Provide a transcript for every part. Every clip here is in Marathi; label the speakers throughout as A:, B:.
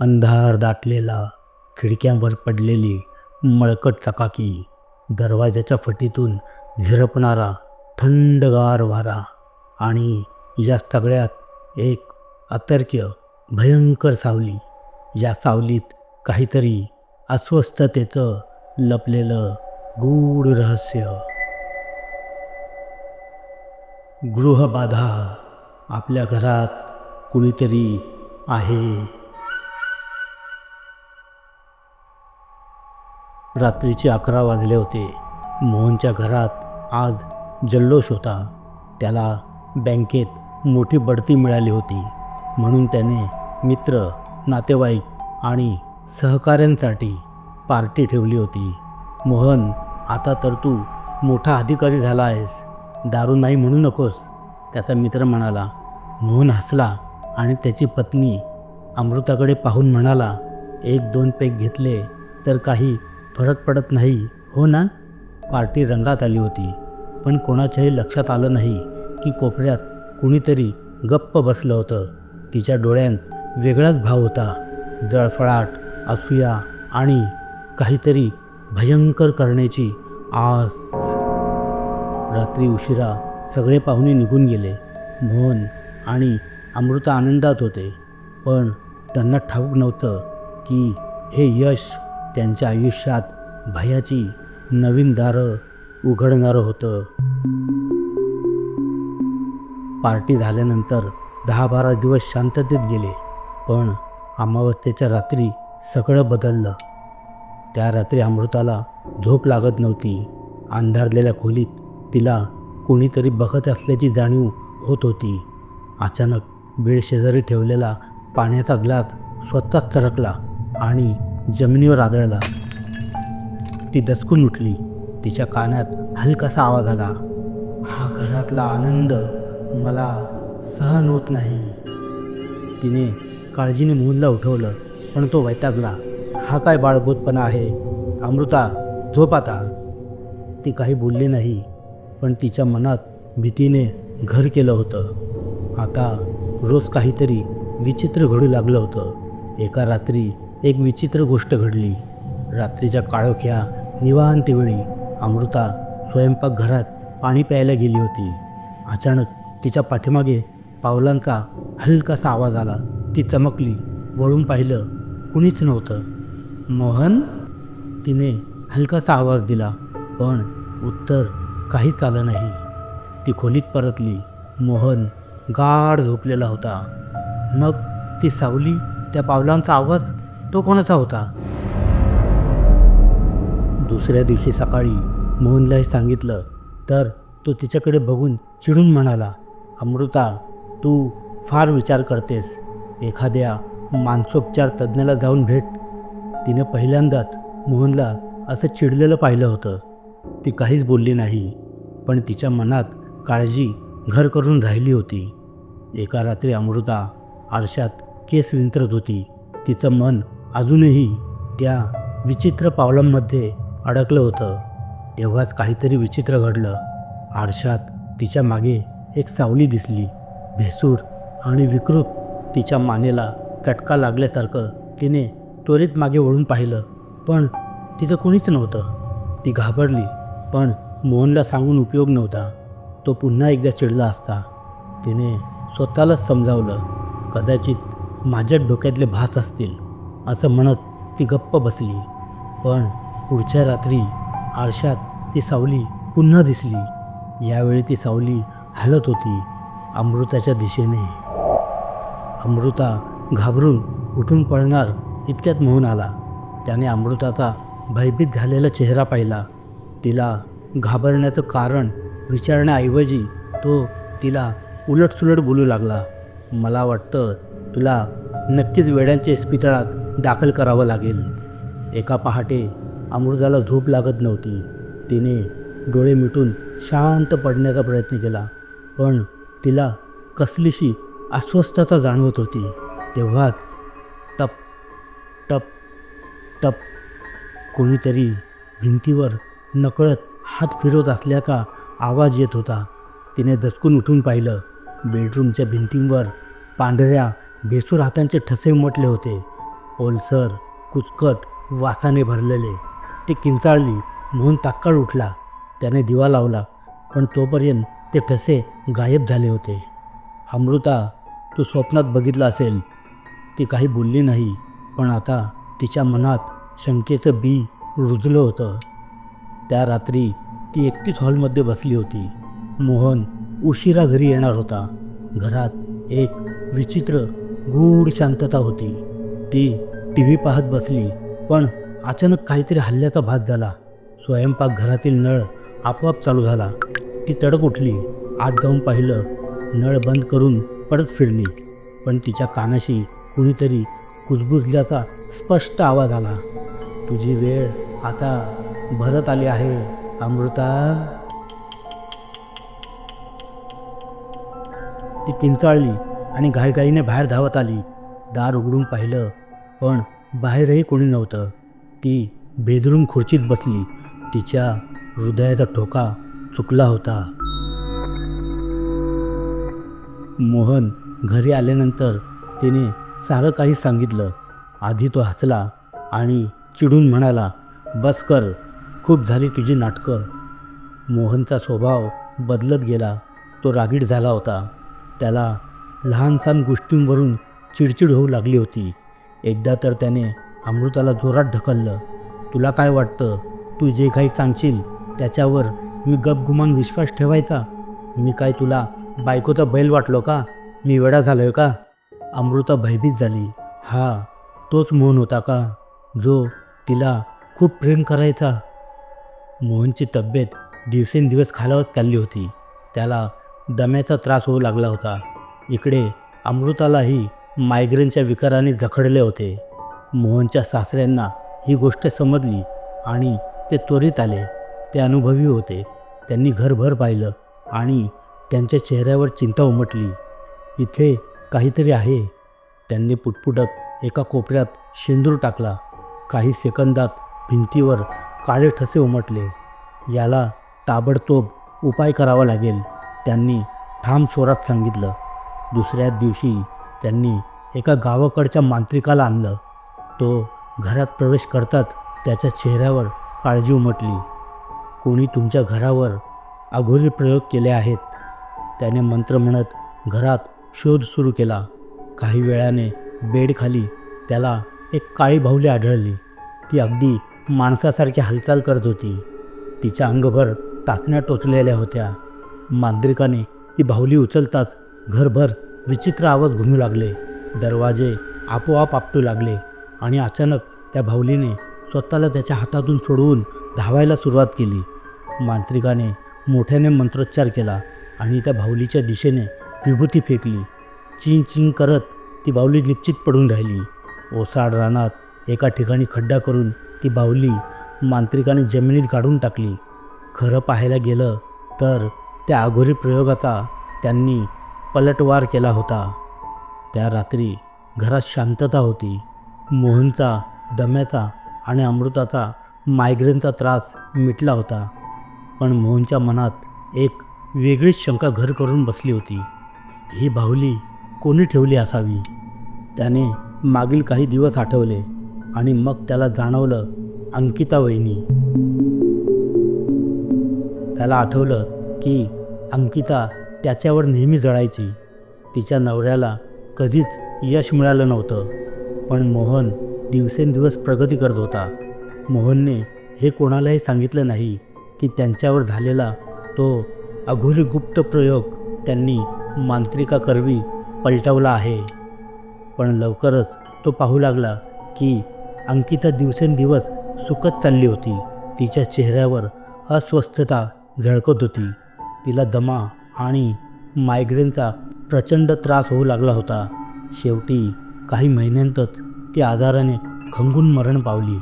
A: अंधार दाटलेला खिडक्यांवर पडलेली मळकट चकाकी दरवाजाच्या फटीतून झिरपणारा थंडगार वारा आणि या सगळ्यात एक अतर्क्य भयंकर सावली. या सावलीत काहीतरी अस्वस्थतेचं लपलेलं गूढ रहस्य. गृहबाधा आपल्या घरात कुणीतरी आहे. रात्रीचे अकरा वाजले होते. मोहनच्या घरात आज जल्लोष होता. त्याला बँकेत मोठी बढती मिळाली होती. म्हणून त्याने मित्र नातेवाईक आणि सहकाऱ्यांसाठी पार्टी ठेवली होती. मोहन आता तर तू मोठा अधिकारी झाला आहेस. दारू नाही म्हणू नकोस त्याचा मित्र म्हणाला. मोहन हसला आणि त्याची पत्नी अमृताकडे पाहून म्हणाला एक दोन पेक घेतले तर काही फरक पडत नाही. हो ना? पार्टी रंगात आली होती. पण कोणाच्याही लक्षात आलं नाही की कोपऱ्यात कुणीतरी गप्प बसलं होतं. तिच्या डोळ्यांत वेगळाच भाव होता. जळफळाट असूया आणि काहीतरी भयंकर करण्याची आस. रात्री उशिरा सगळे पाहुणे निघून गेले. मोहन आणि अमृता आनंदात होते. पण त्यांना ठाऊक नव्हतं की हे यश त्यांच्या आयुष्यात भयाची नवीन दारं उघडणारं होतं. पार्टी झाल्यानंतर दहा बारा दिवस शांततेत गेले पण अमावस्येच्या रात्री सगळं बदललं. त्या रात्री अमृताला झोप लागत नव्हती. अंधारलेल्या खोलीत तिला कोणीतरी बघत असल्याची जाणीव होत होती. अचानक बेड शेजारी ठेवलेला पाण्याचा ग्लास स्वतःच चरकला आणि जमिनीवर आदळला. ती दचकून उठली. तिच्या कानात हलकासा आवाज आला. हा घरातला आनंद मला सहन होत नाही. तिने काळजीने मोहनला उठवलं पण तो वैतागला. हा काय बाळबोधपणा आहे? अमृता झोप आता. ती काही बोलली नाही पण तिच्या मनात भीतीने घर केलं होतं. आता रोज काहीतरी विचित्र घडू लागलं होतं. एका रात्री एक विचित्र गोष्ट घडली. रात्रीच्या काळोख्या निवांतीवेळी अमृता स्वयंपाकघरात पाणी प्यायला गेली होती. अचानक तिच्या पाठीमागे पावलांचा हलकासा आवाज आला. ती चमकली. वळून पाहिलं कुणीच नव्हतं. मोहन? तिने हलकासा आवाज दिला पण उत्तर काहीच आलं नाही. ती खोलीत परतली. मोहन गाढ झोपलेला होता. मग ती सावली त्या पावलांचा आवाज तो कोणाचा होता? दुसऱ्या दिवशी सकाळी मोहनला हे सांगितलं तर तो तिच्याकडे बघून चिडून म्हणाला अमृता तू फार विचार करतेस. एखाद्या मानसोपचार तज्ज्ञाला जाऊन भेट. तिने पहिल्यांदाच मोहनला असं चिडलेलं पाहिलं होतं. ती काहीच बोलली नाही पण तिच्या मनात काळजी घर करून राहिली होती. एका रात्री अमृता आरशात केस विंतरत होती. तिचं मन अजूनही त्या विचित्र पावलांमध्ये अडकलं होतं. तेव्हाच काहीतरी विचित्र घडलं. आरशात तिच्यामागे एक सावली दिसली. भेसूर आणि विकृत तिच्या मानेला कटका लागल्यासारखं तिने त्वरित मागे वळून पाहिलं. पण तिथं कुणीच नव्हतं. ती घाबरली पण मोहनला सांगून उपयोग नव्हता. तो पुन्हा एकदा चिडला असता. तिने स्वतःलाच समजावलं कदाचित माझ्याच डोक्यातले भास असतील. असं म्हणत ती गप्प बसली. पण पुढच्या रात्री आरशात ती सावली पुन्हा दिसली. यावेळी ती सावली हलत होती अमृताच्या दिशेने. अमृता घाबरून उठून पळणार इतक्यात मोहन आला. त्याने अमृताचा भयभीत झालेला चेहरा पाहिला. तिला घाबरण्याचं कारण विचारण्याऐवजी तो तिला उलटसुलट बोलू लागला. मला वाटतं तुला नक्कीच वेड्यांच्या इस्पितळात दाखल करावं लागेल. एका पहाटे अमृताला झोप लागत नव्हती. तिने डोळे मिटून शांत पडण्याचा प्रयत्न केला पण तिला कसलीशी अस्वस्थता जाणवत होती. तेव्हाच टप टप टप कोणीतरी भिंतीवर नकळत हात फिरवत असल्याचा आवाज येत होता. तिने दचकून उठून पाहिलं बेडरूमच्या भिंतींवर पांढऱ्या भेसूर हातांचे ठसे उमटले होते. ओलसर कुचकट वासाने भरलेले. ते किंचाळली म्हणून ताक्काळ उठला. त्याने दिवा लावला पण तोपर्यंत ते ठसे गायब झाले होते. अमृता तू स्वप्नात बघितलं असेल. ती काही बोलली नाही पण आता तिच्या मनात शंकेचं बी रुजलं होतं. त्या रात्री ती एकटीच हॉलमध्ये बसली होती. मोहन उशिरा घरी येणार होता. घरात एक विचित्र गूढ शांतता होती. ती टी व्ही पाहत बसली पण अचानक काहीतरी हल्ल्याचा भाग झाला. स्वयंपाकघरातील नळ आपोआप चालू झाला. ती तडक उठली आत जाऊन पाहिलं नळ बंद करून परत फिरली. पण तिच्या कानाशी कुणीतरी कुजबुजल्याचा स्पष्ट आवाज आला. तुझी वेळ आता भरत आली आहे अमृता. ती किंचाळली आणि घाईघाईने बाहेर धावत आली. दार उघडून पाहिलं पण बाहेरही कोणी नव्हतं. ती बेदरून खुर्चीत बसली. तिच्या हृदयाचा ठोका चुकला होता. मोहन घरी आल्यानंतर तिने सारं काही सांगितलं. आधी तो हसला आणि चिडून म्हणाला बस कर खूप झाली तुझी नाटकं. मोहनचा स्वभाव बदलत गेला. तो रागीट झाला होता. त्याला लहान सहान गोष्टींवरून चिडचिड होऊ लागली होती. एकदा तर त्याने अमृताला जोरात ढकललं. तुला काय वाटतं? तू जे काही सांगशील त्याच्यावर मी गपगुमान विश्वास ठेवायचा? मी काय तुला बायकोचा बैल वाटलो का? मी वेडा झालोय का? अमृता भयभीत झाली. हा तोच मोहन होता का? जो तिला खूप प्रेम करायचा. मोहनची तब्येत दिवसेंदिवस खालावत चालली होती. त्याला दम्याचा त्रास होऊ लागला होता. इकडे अमृतालाही मायग्रेनच्या विकाराने जखडले होते. मोहनच्या सासऱ्यांना ही गोष्ट समजली आणि ते त्वरित आले. ते अनुभवी होते. त्यांनी घरभर पाहिलं आणि त्यांच्या चेहऱ्यावर चिंता उमटली. इथे काहीतरी आहे. त्यांनी पुटपुटत एका कोपऱ्यात शेंदूर टाकला. काही सेकंदात भिंतीवर काळे ठसे उमटले. याला ताबडतोब उपाय करावा लागेल त्यांनी ठाम स्वरात सांगितलं. दुसऱ्याच दिवशी त्यांनी एका गावाकडच्या मांत्रिकाला आणलं. तो घरात प्रवेश करतात त्याच्या चेहऱ्यावर काळजी उमटली. कोणी तुमच्या घरावर अघोरी प्रयोग केले आहेत? त्याने मंत्र म्हणत घरात शोध सुरू केला. काही वेळाने बेडखाली त्याला एक काळी बाहुली आढळली. ती अगदी माणसासारखी हालचाल करत होती. तिच्या अंगभर टाचण्या टोचलेल्या होत्या. मांत्रिकाने ती बाहुली उचलताच घरभर विचित्र आवाज घुमू लागले. दरवाजे आपोआप आपटू लागले आणि अचानक त्या बाहुलीने स्वतःला त्याच्या हातातून सोडवून धावायला सुरुवात केली. मांत्रिकाने मोठ्याने मंत्रोच्चार केला आणि त्या बाहुलीच्या दिशेने विभूती फेकली. चिंग चिंग करत ती बाहुली निश्चित पडून राहिली. ओसाड रानात एका ठिकाणी खड्डा करून ती बाहुली मांत्रिकाने जमिनीत काढून टाकली. खरं पाहायला गेलं तर त्या अघोरी प्रयोगाचा त्यांनी पलटवार केला होता. त्या रात्री घरात शांतता होती. मोहनचा दम्याचा आणि अमृताचा मायग्रेनचा त्रास मिटला होता. पण मोहनच्या मनात एक वेगळीच शंका घर करून बसली होती. ही बाहुली कोणी ठेवली असावी? त्याने मागील काही दिवस आठवले आणि मग त्याला जाणवलं अंकिता वहिनी. त्याला आठवलं की अंकिता त्याच्यावर नेहमी जळायची. तिच्या नवऱ्याला कधीच यश मिळालं नव्हतं. पण मोहन दिवसेंदिवस प्रगती करत होता. मोहनने हे कोणालाही सांगितलं नाही की त्यांच्यावर झालेला तो अघोरी गुप्त प्रयोग त्यांनी मांत्रिका करवी पलटवला आहे. पण लवकरच तो पाहू लागला की अंकिता दिवसेंदिवस सुकत चालली होती. तिच्या चेहऱ्यावर अस्वस्थता झळकत होती. तिला दमा आणि मायग्रेनचा प्रचंड त्रास होऊ लागला होता. शेवटी काही महिन्यांतच ती आजाराने खंगून मरण पावली.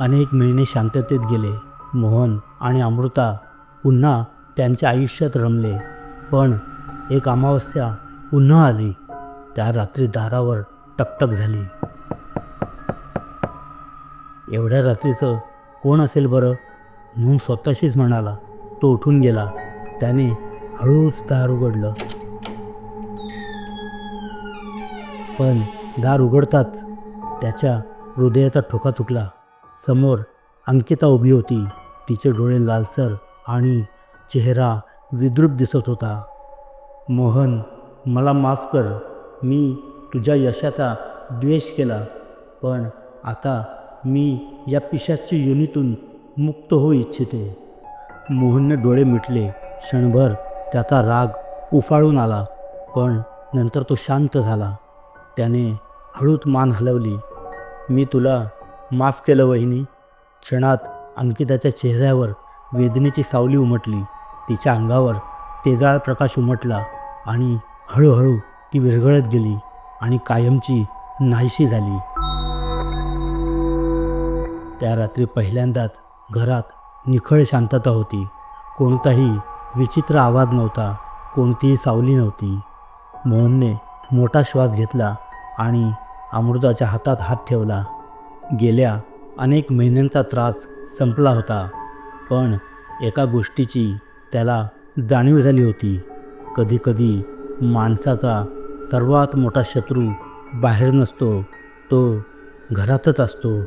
A: अनेक महिने शांततेत गेले. मोहन आणि अमृता पुन्हा त्यांच्या आयुष्यात रमले. पण एक अमावस्या पुन्हा आली. त्या रात्री दारावर टकटक झाली. एवढ्या रात्रीचं कोण असेल बरं? म्हणून स्वतःशीच म्हणाला. तो उठून गेला. त्याने हळूच दार उघडलं. पण दार उघडताच त्याच्या हृदयाचा ठोका चुकला. समोर अंकिता उभी होती. तिचे डोळे लालसर आणि चेहरा विद्रूप दिसत होता. मोहन मला माफ कर. मी तुझ्या यशाचा द्वेष केला. पण आता मी या पिशाच्या योनीतून मुक्त होऊ इच्छिते. मोहनने डोळे मिटले. क्षणभर त्याचा राग उफाळून आला पण नंतर तो शांत झाला. त्याने हळूच मान हलवली. मी तुला माफ केलं वहिनी. क्षणात अंकिताच्या चेहऱ्यावर वेदनेची सावली उमटली. तिच्या अंगावर तेजाळ प्रकाश उमटला आणि हळूहळू ती विरघळत गेली आणि कायमची नाहीशी झाली. त्या रात्री पहिल्यांदाच घरात निखळ शांतता होती. कोणताही विचित्र आवाज नव्हता कोणतीही सावली नव्हती. मोहनने मोठा श्वास घेतला आणि अमृताच्या हातात हात ठेवला. गेल्या अनेक महिन्यांचा त्रास संपला होता पण एका गोष्टीची त्याला जाणीव झाली होती. कधीकधी माणसाचा सर्वात मोठा शत्रू बाहेर नसतो तो घरातच असतो.